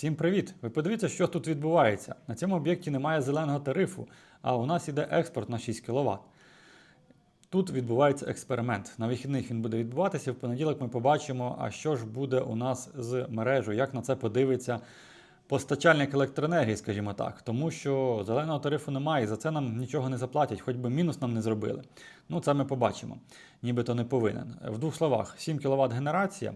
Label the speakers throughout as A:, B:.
A: Всім привіт! Ви подивіться, що тут відбувається. На цьому об'єкті немає зеленого тарифу, а у нас іде експорт на 6 кВт. Тут відбувається експеримент. На вихідних він буде відбуватися. В понеділок ми побачимо, а що ж буде у нас з мережею, як на це подивиться постачальник електроенергії, скажімо так. Тому що зеленого тарифу немає, і за це нам нічого не заплатять, хоч би мінус нам не зробили. Ну, це ми побачимо. Нібито не повинен. В двох словах, 7 кВт генерація.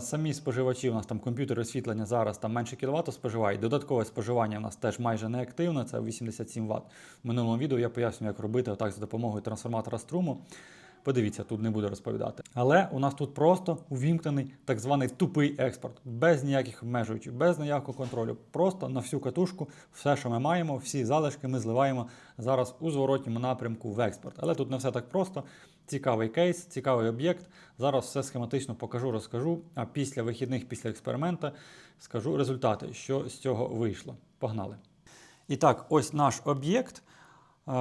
A: Самі споживачі, у нас там комп'ютери освітлення зараз там менше кіловату споживають. Додаткове споживання у нас теж майже не активне, це 87 Вт. В минулому відео я поясню, як робити отак за допомогою трансформатора струму. Подивіться, тут не буду розповідати. Але у нас тут просто увімкнений так званий тупий експорт, без ніяких обмежуючих, без ніякого контролю. Просто на всю катушку, все, що ми маємо, всі залишки ми зливаємо зараз у зворотньому напрямку в експорт. Але тут не все так просто. Цікавий кейс, цікавий об'єкт. Зараз все схематично покажу, розкажу. А після вихідних, після експеримента, скажу результати, що з цього вийшло. Погнали. І так, ось наш об'єкт,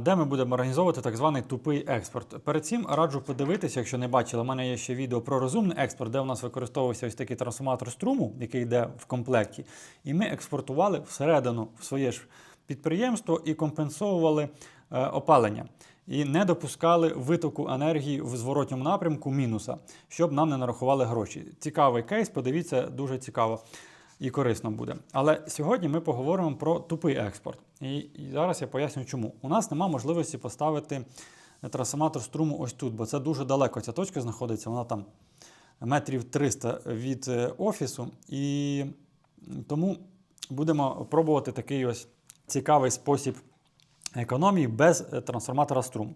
A: де ми будемо організовувати так званий тупий експорт. Перед цим раджу подивитися, якщо не бачили, у мене є ще відео про розумний експорт, де у нас використовувався ось такий трансформатор струму, який йде в комплекті. І ми експортували всередину в своє ж підприємство і компенсовували е, опалення. І не допускали витоку енергії в зворотньому напрямку мінуса, щоб нам не нарахували гроші. Цікавий кейс, подивіться, дуже цікаво і корисно буде. Але сьогодні ми поговоримо про тупий експорт. І, зараз я поясню, чому. У нас немає можливості поставити трансформатор струму ось тут, бо це дуже далеко. Ця точка знаходиться, вона там метрів 300 від е, офісу. І тому будемо пробувати такий ось цікавий спосіб економії без е, трансформатора струму.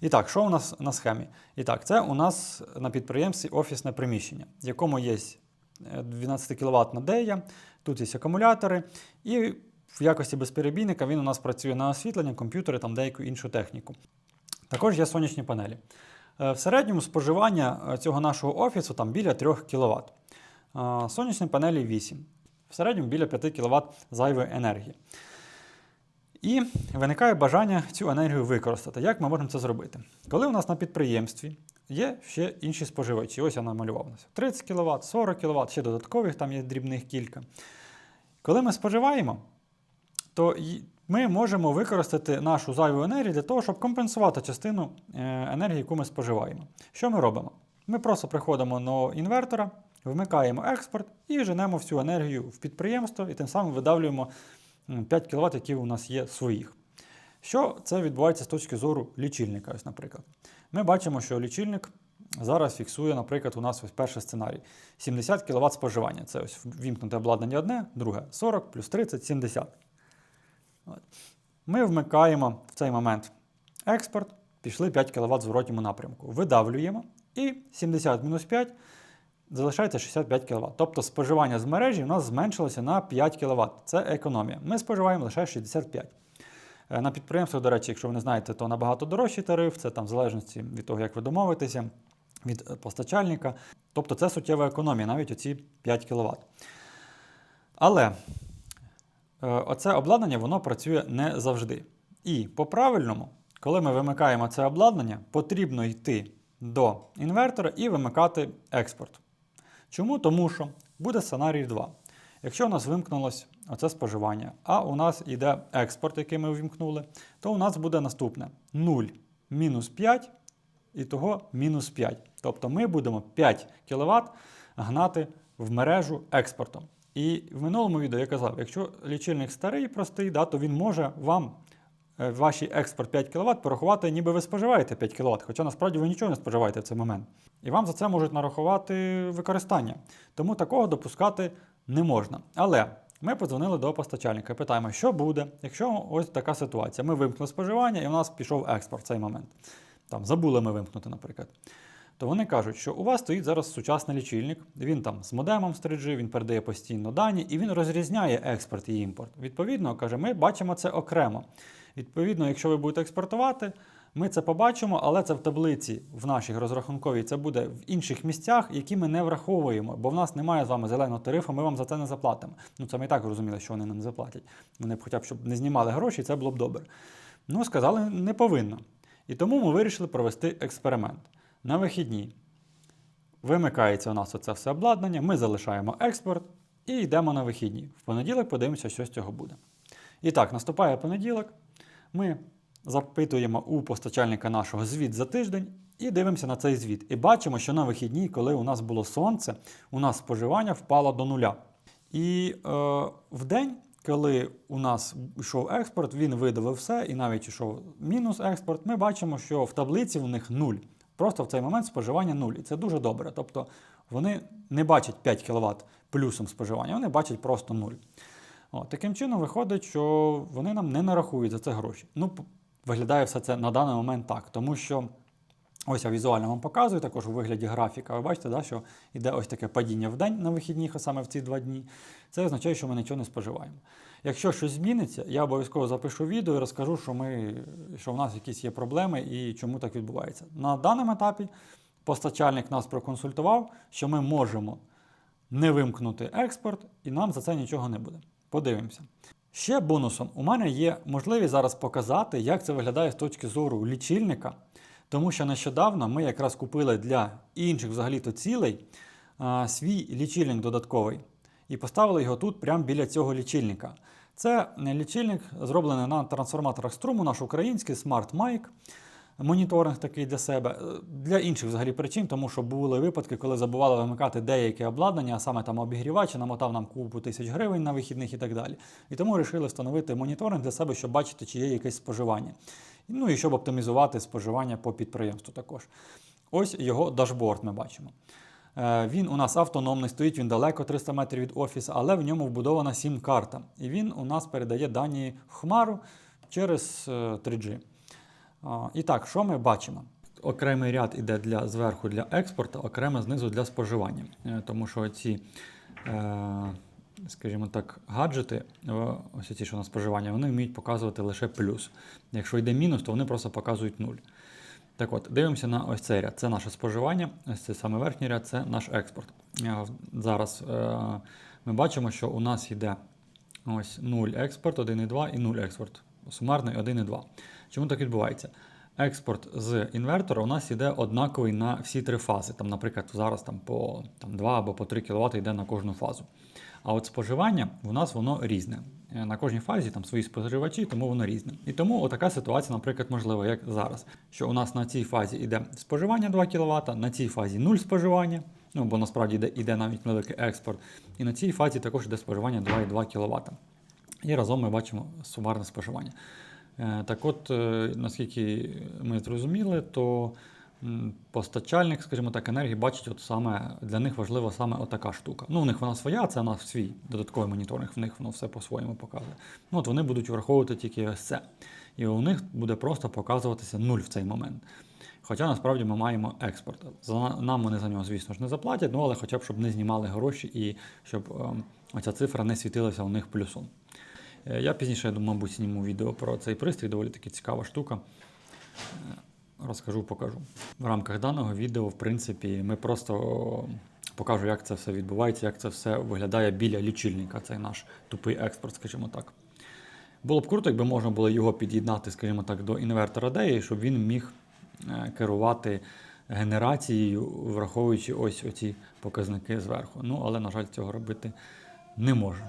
A: І так, що у нас на схемі? І так, це у нас на підприємстві офісне приміщення, в якому є 12 кВт на дея, тут є акумулятори, і в якості безперебійника він у нас працює на освітлення, комп'ютери, там деяку іншу техніку. Також є сонячні панелі. Е, В середньому споживання е, цього нашого офісу там біля 3 кВт. Сонячні панелі 8. В середньому біля 5 кВт зайвої енергії. І виникає бажання цю енергію використати. Як ми можемо це зробити? Коли у нас на підприємстві є ще інші споживачі, ось я намалював нас 30 кВт, 40 кВт, ще додаткових, там є дрібних кілька. Коли ми споживаємо, то ми можемо використати нашу зайву енергію для того, щоб компенсувати частину е, енергії, яку ми споживаємо. Що ми робимо? Ми просто приходимо до інвертора, вмикаємо експорт і женемо всю енергію в підприємство, і тим самим видавлюємо 5 кВт, які у нас є своїх. Що це відбувається з точки зору лічильника, ось, наприклад. Ми бачимо, що лічильник зараз фіксує, наприклад, у нас ось перший сценарій. 70 кВт споживання. Це ось вімкнуте обладнання одне, друге 40 плюс 30 70. Ми вмикаємо в цей момент експорт, пішли 5 кВт в зворотньому напрямку. Видавлюємо і 70 мінус 5 залишається 65 кВт. Тобто споживання з мережі у нас зменшилося на 5 кВт. Це економія. Ми споживаємо лише 65. Е, На підприємствах, до речі, якщо ви не знаєте, то набагато дорожчий тариф, це там в залежності від того, як ви домовитеся, від е, постачальника. Тобто це суттєва економія, навіть оці 5 кВт. Але е, оце обладнання воно працює не завжди. І по-правильному, коли ми вимикаємо це обладнання, потрібно йти до інвертора і вимикати експорт. Чому? Тому що буде сценарій 2. Якщо у нас вимкнулось оце споживання, а у нас йде експорт, який ми вимкнули, то у нас буде наступне 0 мінус 5 і того мінус 5. Тобто ми будемо 5 кВт гнати в мережу експортом. І в минулому відео я казав, якщо лічильник старий, простий, да, то він може вам е, ваш експорт 5 кВт порахувати, ніби ви споживаєте 5 кВт, хоча насправді ви нічого не споживаєте в цей момент. І вам за це можуть нарахувати використання. Тому такого допускати не можна. Але ми подзвонили до постачальника і питаємо, що буде, якщо ось така ситуація. Ми вимкнули споживання і у нас пішов експорт в цей момент. Там забули ми вимкнути, наприклад. То вони кажуть, що у вас стоїть зараз сучасний лічильник, він там з модемом 3G, він передає постійно дані і він розрізняє експорт і імпорт. Відповідно, каже, ми бачимо це окремо. Відповідно, якщо ви будете експортувати, ми це побачимо, але це в таблиці в нашій розрахунковій це буде в інших місцях, які ми не враховуємо, бо в нас немає з вами зеленого тарифу, ми вам за це не заплатимо. Ну це ми і так розуміли, що вони нам заплатять. Вони б хоча б щоб не знімали гроші, це було б добре. Ну, сказали, не повинно. І тому ми вирішили провести експеримент. На вихідні вимикається у нас оце все обладнання, ми залишаємо експорт і йдемо на вихідні. В понеділок подивимося, що з цього буде. І так, наступає понеділок. Ми запитуємо у постачальника нашого звіт за тиждень і дивимося на цей звіт. І бачимо, що на вихідні, коли у нас було сонце, у нас споживання впало до нуля. І е, в день, коли у нас йшов експорт, він видавив все, і навіть йшов мінус експорт, ми бачимо, що в таблиці у них нуль. Просто в цей момент споживання нуль. І це дуже добре. Тобто вони не бачать 5 кВт плюсом споживання, вони бачать просто нуль. Таким чином виходить, що вони нам не нарахують за це гроші. Ну, виглядає все це на даний момент так, тому що ось я візуально вам показую, також у вигляді графіка. Ви бачите, да, що йде ось таке падіння в день на вихідних, а саме в ці два дні. Це означає, що ми нічого не споживаємо. Якщо щось зміниться, я обов'язково запишу відео і розкажу, що, ми, що в нас якісь є проблеми і чому так відбувається. На даному етапі постачальник нас проконсультував, що ми можемо не вимкнути експорт, і нам за це нічого не буде. Подивимося. Ще бонусом. У мене є можливість зараз показати, як це виглядає з точки зору лічильника, тому що нещодавно ми якраз купили для інших взагалі-то цілей а, свій лічильник додатковий. І поставили його тут, прямо біля цього лічильника. Це лічильник зроблений на трансформаторах струму, наш український Smart Mic моніторинг такий для себе. Е, Для інших взагалі причин, тому що були випадки, коли забували вимикати деяке обладнання, а саме там обігрівач, намотав нам купу тисяч гривень на вихідних і так далі. І тому вирішили встановити моніторинг для себе, щоб бачити, чи є якесь споживання. Ну і щоб оптимізувати споживання по підприємству також. Ось його дашборд ми бачимо. Е, Він у нас автономний, стоїть він далеко 300 метрів від офісу, але в ньому вбудована сім-карта. І він у нас передає дані в Хмару через е, 3G. І так, що ми бачимо? Окремий ряд іде для зверху для експорту, окремо знизу для споживання. Е, Тому що ці, е, скажімо так, гаджети, е, ось ці, що на споживання, вони вміють показувати лише плюс. Якщо йде мінус, то вони просто показують нуль. Так от, дивимося на ось цей ряд. Це наше споживання, ось цей саме верхній ряд це наш експорт. Зараз ми бачимо, що у нас йде ось 0 експорт, 1,2 і 0 експорт. Сумарний 1,2. Чому так відбувається? Експорт з інвертора у нас йде однаковий на всі три фази. Там, наприклад, зараз там по там, 2 або по 3 кВт йде на кожну фазу. А от споживання у нас воно різне. Е, На кожній фазі там свої споживачі, тому воно різне. І тому така ситуація, наприклад, можлива, як зараз. Що у нас на цій фазі йде споживання 2 кВт, на цій фазі 0 споживання, ну бо насправді йде, йде навіть великий експорт. І на цій фазі також йде споживання 2,2 кВт. І разом ми бачимо сумарне споживання. Е, Так от, е, наскільки ми зрозуміли, то постачальник, скажімо так, енергії бачить, от саме для них важлива саме отака штука. Ну, у них вона своя, це у нас свій додатковий моніторинг, в них воно все по-своєму показує. Ну, от вони будуть враховувати тільки ось це. І у них буде просто показуватися нуль в цей момент. Хоча насправді ми маємо експорт. За нам вони за нього, звісно ж, не заплатять, ну але хоча б щоб не знімали гроші і щоб ем, оця цифра не світилася у них плюсом. Е, Я пізніше, я думаю, мабуть, зніму відео про цей пристрій, доволі таки цікава штука. Е, Розкажу, покажу. В рамках даного відео, в принципі, ми просто покажу, як це все відбувається, як це все виглядає біля лічильника, цей наш тупий експорт, скажімо так. Було б круто, якби можна було його під'єднати, скажімо так, до інвертора DEI, щоб він міг е, керувати генерацією, враховуючи ось оці показники зверху. Ну, але, на жаль, цього робити не можу.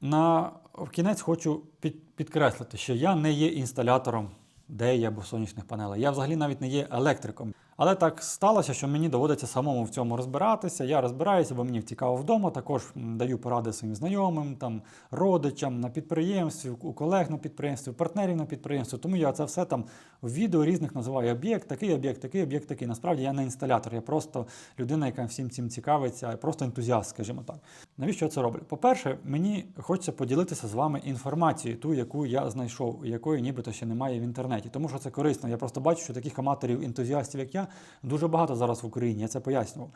A: На в кінець хочу під, підкреслити, що я не є інсталятором дея або сонячних панелей. Я взагалі навіть не є електриком. Але так сталося, що мені доводиться самому в цьому розбиратися. Я розбираюся, бо мені цікаво вдома. Також даю поради своїм знайомим, там, родичам на підприємстві, у колег на підприємстві, партнерів на підприємстві. Тому я це все там в відео різних називаю об'єкт, такий об'єкт, такий об'єкт, такий. Насправді я не інсталятор, я просто людина, яка всім цим цікавиться, просто ентузіаст, скажімо так. Навіщо я це роблю? По-перше, мені хочеться поділитися з вами інформацією, ту, яку я знайшов, якої нібито ще немає в інтернеті. Тому що це корисно. Я просто бачу, що таких аматорів, ентузіастів, як я, дуже багато зараз в Україні. Я це пояснював.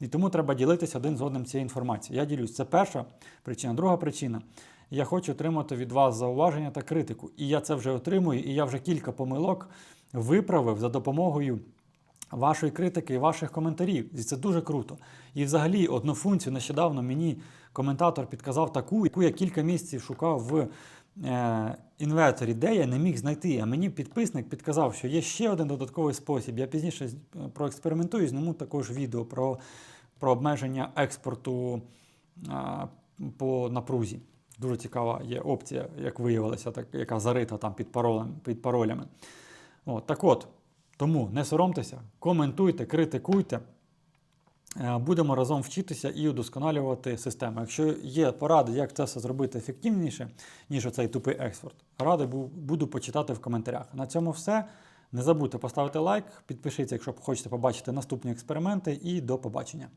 A: І тому треба ділитися один з одним цією інформацією. Я ділюсь. Це перша причина. Друга причина. Я хочу отримати від вас зауваження та критику. І я це вже отримую, і я вже кілька помилок виправив за допомогою вашої критики і ваших коментарів. І це дуже круто. І взагалі одну функцію нещодавно мені коментатор підказав таку, яку я кілька місяців шукав в е, інверторі, де я не міг знайти. А мені підписник підказав, що є ще один додатковий спосіб. Я пізніше з- проекспериментую, зніму також відео про, про обмеження експорту. е, по напрузі. Дуже цікава є опція, як виявилося, так, яка зарита там під, паролем, під паролями. От, так от, тому не соромтеся, коментуйте, критикуйте. Е, Будемо разом вчитися і удосконалювати систему. Якщо є поради, як це все зробити ефективніше, ніж оцей тупий експорт, радий буду почитати в коментарях. На цьому все. Не забудьте поставити лайк, підпишіться, якщо хочете побачити наступні експерименти, і до побачення.